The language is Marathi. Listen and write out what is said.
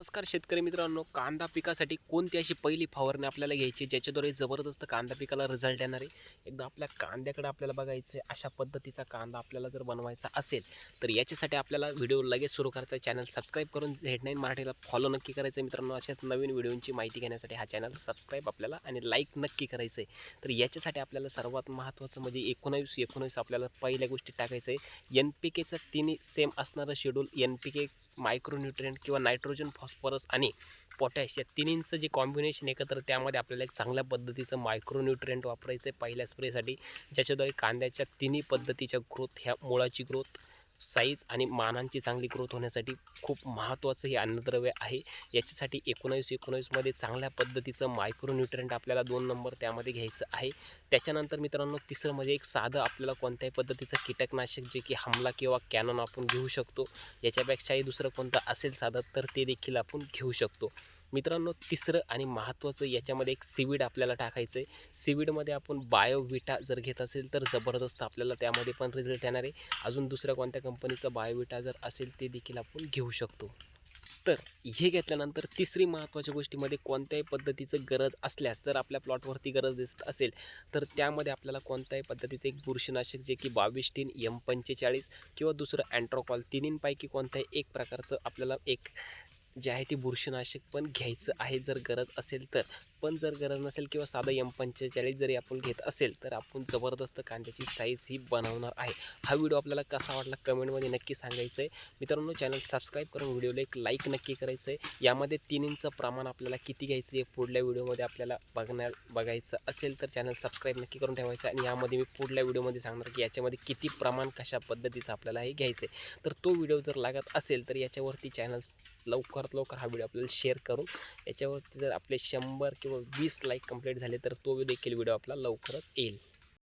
नमस्कार शेतकरी मित्रांनो कांदा पिकासाठी कोणती अशी पहिली फवारणी आपल्याला घ्यायची ज्याच्याद्वारे जबरदस्त कांदा पिकाला रिझल्ट येणार आहे? एकदा आपल्या कांद्याकडे आपल्याला बघायचं आहे अशा पद्धतीचा कांदा आपल्याला जर बनवायचा असेल तर याच्यासाठी आपल्याला व्हिडिओ लगेच सुरू करायचा चॅनल सबस्क्राईब करून हेड नाईन मराठीला फॉलो नक्की करायचं आहे. मित्रांनो अशाच नवीन व्हिडिओंची माहिती घेण्यासाठी हा चॅनल सबस्क्राईब आपल्याला आणि लाईक नक्की करायचं आहे. तर याच्यासाठी आपल्याला सर्वात महत्त्वाचं म्हणजे एकोणावीस एकोणावीस आपल्याला पहिल्या गोष्टी टाकायचं आहे. एन पी केचं तिन्ही सेम असणारं schedule N P K micronutrient किंवा नायट्रोजन फॉस्फरस आणि पोटॅश या तिन्हींचं जे कॉम्बिनेशन एकत्र त्यामध्ये आपल्याला एक चांगल्या पद्धतीचं मायक्रोन्युट्रियंट वापरायचं आहे पहिल्या स्प्रेसाठी ज्याच्याद्वारे कांद्याच्या तिन्ही पद्धतीच्या ग्रोथ ह्या मुळाची ग्रोथ साईज आणि मानांची चांगली ग्रोथ होण्यासाठी खूप महत्त्वाचं हे अन्नद्रव्य आहे. याच्यासाठी एकोणावीस एकोणावीसमध्ये चांगल्या पद्धतीचं मायक्रोन्युट्रियंट आपल्याला दोन नंबर त्यामध्ये घ्यायचं आहे. त्याच्यानंतर मित्रांनो तिसरं म्हणजे एक साधं आपल्याला कोणत्याही पद्धतीचं कीटकनाशक जे की हमला किंवा कॅनन आपण घेऊ शकतो. याच्यापेक्षाही दुसरं कोणतं असेल साधं तर ते देखील आपण घेऊ शकतो. मित्रांनो तिसरं आणि महत्त्वाचं याच्यामध्ये एक सीवीड आपल्याला टाकायचं आहे सीवीडमध्ये आपण बायोविटा जर घेत असेल तर जबरदस्त आपल्याला त्यामध्ये पण रिझल्ट येणार आहे. अजून दुसऱ्या कोणत्या कंपनीचं बायोविटा जर असेल ते देखील आपण घेऊ शकतो. तर हे घेतल्यानंतर तिसरी महत्त्वाच्या गोष्टीमध्ये कोणत्याही पद्धतीचं गरज असल्यास जर आपल्या प्लॉटवरती गरज दिसत असेल तर त्यामध्ये आपल्याला कोणत्याही पद्धतीचं एक बुरशीनाशक जे की बावीस टीन एम पंचेचाळीस किंवा दुसरं अँट्रोकॉल तिन्हींपैकी कोणत्याही एक प्रकारचं आपल्याला एक जे आहे ते बुरशीनाशक पण घ्यायचं आहे जर गरज असेल तर. पण जर गरज नसेल किंवा साधं एम पंचेचाळीस जरी आपण घेत असेल तर आपण जबरदस्त कांद्याची साईज ही बनवणार आहे. हा व्हिडिओ आपल्याला कसा वाटला कमेंटमध्ये नक्की सांगायचं आहे मित्रांनो चॅनल सबस्क्राईब करून व्हिडिओला एक लाईक नक्की करायचं आहे यामध्ये तिन्हींचं प्रमाण आपल्याला किती घ्यायचं आहे पुढल्या व्हिडिओमध्ये आपल्याला बघण्या बघायचं असेल तर चॅनल सबस्क्राईब नक्की करून ठेवायचं आणि यामध्ये मी पुढल्या व्हिडिओमध्ये सांगणार की याच्यामध्ये किती प्रमाण कशा पद्धतीचं आपल्याला हे घ्यायचं आहे तर तो व्हिडिओ जर लागत असेल तर याच्यावरती चॅनल लवकरात लवकर हा व्हिडिओ आपल्याला शेअर करून याच्यावरती जर आपले शंभर किंवा किंवा वीस लाईक कंप्लीट झाले तर तो देखील व्हिडिओ आपला लवकरच येईल.